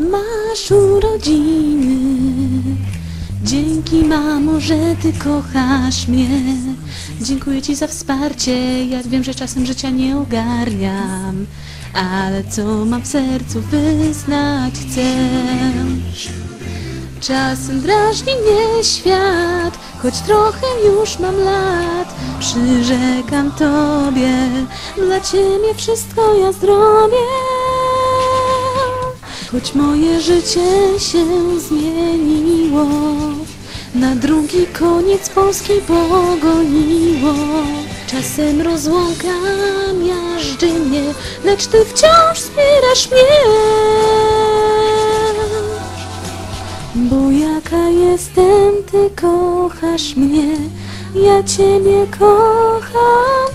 Masz urodziny. Dzięki mamo, że ty kochasz mnie. Dziękuję ci za wsparcie. Ja wiem, że czasem życia nie ogarniam, ale co mam w sercu wyznać chcę. Czasem drażni mnie świat, choć trochę już mam lat. Przyrzekam tobie, dla ciebie wszystko ja zrobię. Choć moje życie się zmieniło, na drugi koniec Polski pogoniło. Czasem rozłąka miażdży mnie, lecz ty wciąż wspierasz mnie. Bo jaka jestem, ty kochasz mnie, ja ciebie kocham.